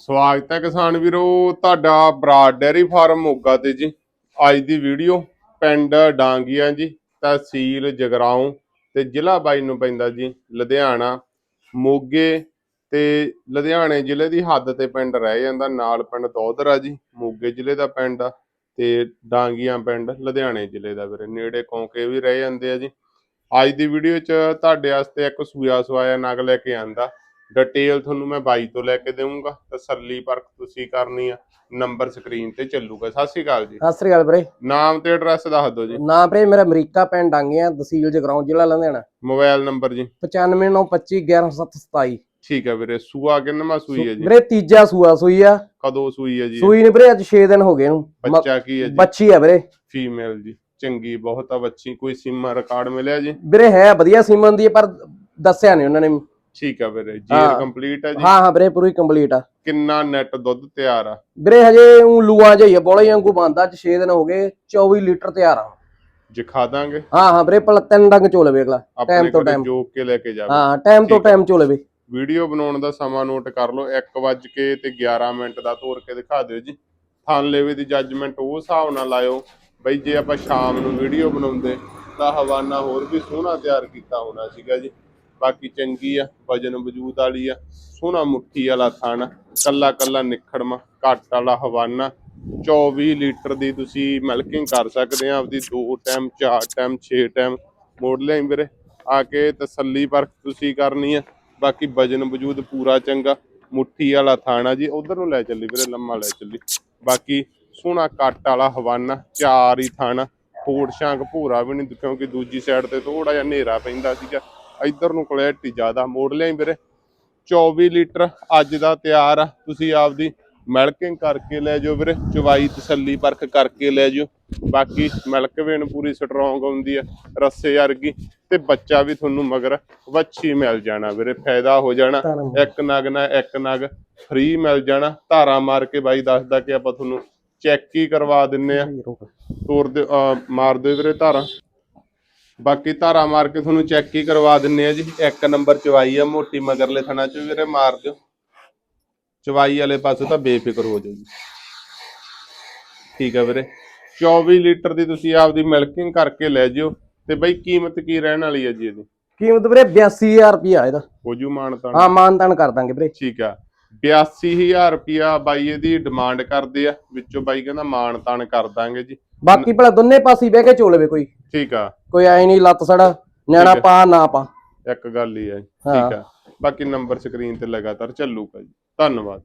ਸਵਾਗਤ ਹੈ ਕਿਸਾਨ ਵੀਰੋ, ਤੁਹਾਡਾ ਬਰਾਡ ਡੈਰੀ ਫਾਰਮ ਮੋਗਾ ਤੇ ਜੀ। ਅੱਜ ਦੀ ਵੀਡੀਓ ਪਿੰਡ ਡਾਂਗੀਆਂ ਜੀ, ਤਹਿਸੀਲ ਜਗਰਾਉਂ ਤੇ ਜ਼ਿਲ੍ਹਾ ਬਾਈ ਨੂੰ ਪੈਂਦਾ ਜੀ, ਲੁਧਿਆਣਾ। ਮੋਗੇ ਤੇ ਲੁਧਿਆਣੇ ਜ਼ਿਲ੍ਹੇ ਦੀ ਹੱਦ ਤੇ ਪਿੰਡ ਰਹਿ ਜਾਂਦਾ, ਨਾਲ ਪਿੰਡ ਦੋਦਰਾ ਜੀ, ਮੋਗੇ ਜ਼ਿਲ੍ਹੇ ਦਾ ਪਿੰਡ ਆ ਤੇ ਡਾਂਗੀਆਂ ਪਿੰਡ ਲੁਧਿਆਣੇ ਜ਼ਿਲ੍ਹੇ ਦਾ ਵੀਰੇ, ਨੇੜੇ ਕੌਂਕੇ ਵੀ ਰਹਿ ਜਾਂਦੇ ਆ ਜੀ। ਅੱਜ ਦੀ ਵੀਡੀਓ 'ਚ ਤੁਹਾਡੇ ਵਾਸਤੇ ਇੱਕ ਸੂਆ ਸਵਾਇਆ, ਨਗ ਲੈ ਕੇ ਆਂਦਾ। ਡਿਟੇਲ ਤੁਹਾਨੂੰ ਮੈਂ ਬਾਈ ਤੋਂ ਲੈ ਕੇ ਦੇਵਾਂਗਾ ਤਸੱਲੀ ਪਰਖ ਤੁਸੀਂ ਕਰਨੀ ਆ ਨੰਬਰ ਸਕਰੀਨ ਤੇ ਚੱਲੂਗਾ। ਸਤਿ ਸ਼੍ਰੀ ਅਕਾਲ ਜੀ। ਸਤਿ ਸ੍ਰੀ ਅਕਾਲ ਵੀਰੇ। ਨਾਮ ਤੇ ਐਡਰੈਸ ਦੱਸ ਦਿਓ ਜੀ। ਨਾਮ ਵੀਰੇ ਮੇਰਾ ਅਮਰੀਕਾ ਪਿੰਡ ਡਾਂਗੀਆਂ ਤਹਿਸੀਲ ਜਗਰਾਉਂ ਜ਼ਿਲ੍ਹਾ ਲੁਧਿਆਣਾ। ਮੋਬਾਈਲ ਨੰਬਰ ਜੀ। 9592511727 ਠੀਕ ਹੈ ਵੀਰੇ ਸੂਆ ਕਿੰਨਵਾਂ ਸੂਈ ਹੈ ਜੀ? ਵੀਰੇ ਤੀਜਾ ਸੂਆ ਸੂਈ ਆ। ਕਦੋਂ ਸੂਈ ਹੈ ਜੀ? ਸੂਈ ਨੇ ਵੀਰੇ ਅੱਜ 6 ਦਿਨ ਹੋ ਗਏ ਨੂੰ ਮ- ਬੱਚਾ ਕੀ ਹੈ ਜੀ? ਬੱਚੀ ਆ ਵੀਰੇ। ਫੀਮੇਲ ਜੀ। ਚੰਗੀ ਬਹੁਤ ਆ ਬੱਚੀ। ਕੋਈ ਸੀਮਾ ਰਿਕਾਰਡ ਮਿਲਿਆ ਜੀ? ਵੀਰੇ ਹੈ ਵਧੀਆ ਸੀਮਨ ਦੀ ਹੈ, ਪਰ ਦੱਸਿਆ ਨਹੀਂ ਉਹਨਾਂ ਨੇ। ਠੀਕ ਆ ਵੀਰੇ ਜੀਰ ਹਾਂ। ਕੰਪਲੀਟ ਹੈ ਜੀ? ਹਾਂ ਹਾਂ ਵੀਰੇ ਪੂਰੀ ਕੰਪਲੀਟ ਆ। ਕਿੰਨਾ ਨੈਟ ਦੁੱਧ ਤਿਆਰ ਆ? ਵੀਰੇ ਹਜੇ ਉਹ ਲੂਆ ਜਿਹਾ ਬੋਲੇ ਵਾਂਗੂ ਬੰਦਾ ਅੱਜ 6 ਦਿਨ ਹੋ ਗਏ 24 ਲੀਟਰ ਤਿਆਰ ਆ। ਜਿਖਾ ਦਾਂਗੇ? ਹਾਂ ਹਾਂ ਵੀਰੇ ਪਲ ਤਿੰਨ ਡੰਗ ਚੋਲੇ ਵੇਖ ਲਾ ਆਪਣੇ Time ਤੋਂ time। ਜੋਕ ਕੇ ਲੈ ਕੇ ਜਾਵੇ। ਹਾਂ ਟਾਈਮ ਤੋਂ ਠੀਕ ਆ। ਟਾਈਮ ਚੋਲੇ ਵੇ ਵੀਡੀਓ ਬਣਾਉਣ ਦਾ ਸਮਾਂ ਨੋਟ ਕਰ ਲਓ 1 ਵਜ ਕੇ ਤੇ 11 ਮਿੰਟ ਦਾ ਤੋਰ ਕੇ ਦਿਖਾ ਦਿਓ ਜੀ। ਥਾਨਲੇਵੇ ਦੀ ਜੱਜਮੈਂਟ ਉਹ ਹਿਸਾਬ ਨਾਲ ਲਾਇਓ। ਬਈ ਜੇ ਆਪਾਂ ਸ਼ਾਮ ਨੂੰ ਵੀਡੀਓ ਬਣਾਉਂਦੇ ਤਾਂ ਹਵਾਨਾ ਹੋਰ ਵੀ ਸੋਹਣਾ ਤਿਆਰ ਕੀਤਾ ਹੋਣਾ ਸੀਗਾ ਜੀ। ਬਾਕੀ ਚੰਗੀ ਆ, ਵਜਨ ਵਜੂਦ ਵਾਲੀ ਆ, ਸੋਹਣਾ ਮੁੱਠੀ ਵਾਲਾ ਥਣ, ਕੱਲਾ ਕੱਲਾ ਨਿਖੜਮਾ, ਘੱਟ ਵਾਲਾ ਹਵਾਨਾ 24 ਲੀਟਰ ਦੀ ਤੁਸੀਂ ਮਿਲਕਿੰਗ ਕਰ ਸਕਦੇ ਆ, ਆਪਦੀ 2 ਟਾਈਮ 4 ਟਾਈਮ 6 ਟਾਈਮ ਮੋੜ ਲਿਆਈ ਵੀਰੇ। ਆ ਕੇ ਤਸੱਲੀ ਪਰਖ ਤੁਸੀਂ ਕਰਨੀ ਆ, ਬਾਕੀ ਵਜਨ ਵਜੂਦ ਪੂਰਾ ਚੰਗਾ, ਮੁੱਠੀ ਵਾਲਾ ਥਾਣਾ ਜੀ, ਉਧਰ ਨੂੰ ਲੈ ਚੱਲੀ ਵੀਰੇ, ਲੰਮਾ ਲੈ ਚੱਲੀ। ਬਾਕੀ ਸੋਹਣਾ ਕੱਟ ਵਾਲਾ ਹਵਾਨਾ, ਚਾਰ ਹੀ ਥਾਣਾ ਫੋੜ ਸ਼ਾਂਕ ਭੂਰਾ ਵੀ ਨਹੀਂ ਕਿਉਂਕਿ ਦੂਜੀ ਸਾਈਡ ਤੇ ਥੋੜਾ ਜਿਹਾ ਹਨੇਰਾ ਪੈਂਦਾ ਸੀਗਾ। ਇੱਧਰ ਨੂੰ ਕੁਆਲਿਟੀ ਜ਼ਿਆਦਾ ਮੋੜ ਲਿਆਈ ਵੀਰੇ। 24 ਲੀਟਰ ਅੱਜ ਦਾ ਤਿਆਰ ਆ। ਤੁਸੀਂ ਆਪਦੀ ਮਿਲਕਿੰਗ ਕਰਕੇ ਲੈ ਜਾਓ ਵੀਰੇ। ਚਵਾਈ ਤਸੱਲੀ ਪਰਖ ਕਰਕੇ ਲੈ ਜਾਓ। ਬਾਕੀ ਮਿਲਕ ਵੇਣ ਪੂਰੀ ਸਟਰੋਂਗ ਹੁੰਦੀ ਆ ਰੱਸੇ ਵਰਗੀ। ਤੇ ਬੱਚਾ ਵੀ ਤੁਹਾਨੂੰ ਮਗਰ ਵੱਛੀ ਮਿਲ ਜਾਣਾ ਵੀਰੇ। ਫਾਇਦਾ ਹੋ ਜਾਣਾ। ਇੱਕ ਨਗ ਨਾ ਇੱਕ ਨਗ। ਫ੍ਰੀ ਮਿਲ ਜਾਣਾ। ਧਾਰਾ ਮਾਰ ਕੇ ਬਾਈ ਦੱਸਦਾ ਕਿ ਆਪਾਂ ਤੁਹਾਨੂੰ ਚੈੱਕ ਹੀ ਕਰਵਾ ਦਿੰਨੇ ਆ। ਤੋਰ ਦੇ ਮਾਰ ਦਿਓ ਵੀਰੇ ਧਾਰਾ। ਬਾਕੀ ਧਾਰਾ ਮਾਰ ਕੇ ਤੁਹਾਨੂੰ ਚੈੱਕ ਹੀ ਕਰਵਾ ਦਿੰਨੇ ਆ ਜੀ। ਇੱਕ ਨੰਬਰ ਚਵਾਈ ਆ ਮੋਟੀ ਮਗਰਲੇ ਥਣਾ ਚ ਵੀਰੇ ਮਾਰ ਦਿਓ। ਚਵਾਈ ਵਾਲੇ ਪਾਸੇ ਤਾਂ ਬੇਫਿਕਰ ਹੋ ਜਾਓ ਜੀ। ਠੀਕ ਆ ਵੀਰੇ। 24 ਲੀਟਰ ਦੀ ਤੁਸੀਂ ਆਪਦੀ ਮਿਲਕਿੰਗ ਕਰਕੇ ਲੈ ਜਿਓ। ਤੇ ਬਈ ਕੀਮਤ ਕੀ ਰਹਿਣ ਵਾਲੀ ਹੈ ਜੀ ਇਹਦੀ? ਕੀਮਤ ਵੀਰੇ 82000 ਰੁਪਿਆ ਇਹਦਾ। ਹੋ ਜੂ ਮਾਨਤਾ ਹਾਂ ਮਾਨ ਤਾਨ ਕਰ ਦਾਂਗੇ ਵੀਰੇ। ਠੀਕ ਆ। 82000 ਰੁਪਿਆ ਬਾਈ ਇਹਦੀ ਡਿਮਾਂਡ ਕਰਦੇ ਆ। ਵਿੱਚੋਂ ਬਾਈ ਕਹਿੰਦਾ ਮਾਨ ਤਾਨ ਕਰ ਦਾਂਗੇ ਜੀ। ਬਾਕੀ ਭਲਾ ਦੋਨੇ ਪਾਸੇ ਬਹਿ ਕੇ ਚੋਲਵੇ ਕੋਈ। ਠੀਕ ਆ। ਕੋਈ ਐ ਨਹੀਂ ਲੱਤ ਸੜਾ ਨਿਆਣਾ। ਪਾ ਨਾ ਪਾ। ਇੱਕ ਗੱਲ ਹੈ ਹਾਂ। ਠੀਕ ਆ। ਬਾਕੀ ਨੰਬਰ ਸਕਰੀਨ ਤੇ ਲਗਾਤਾਰ ਚੱਲੂਗਾ ਜੀ ਧੰਨਵਾਦ।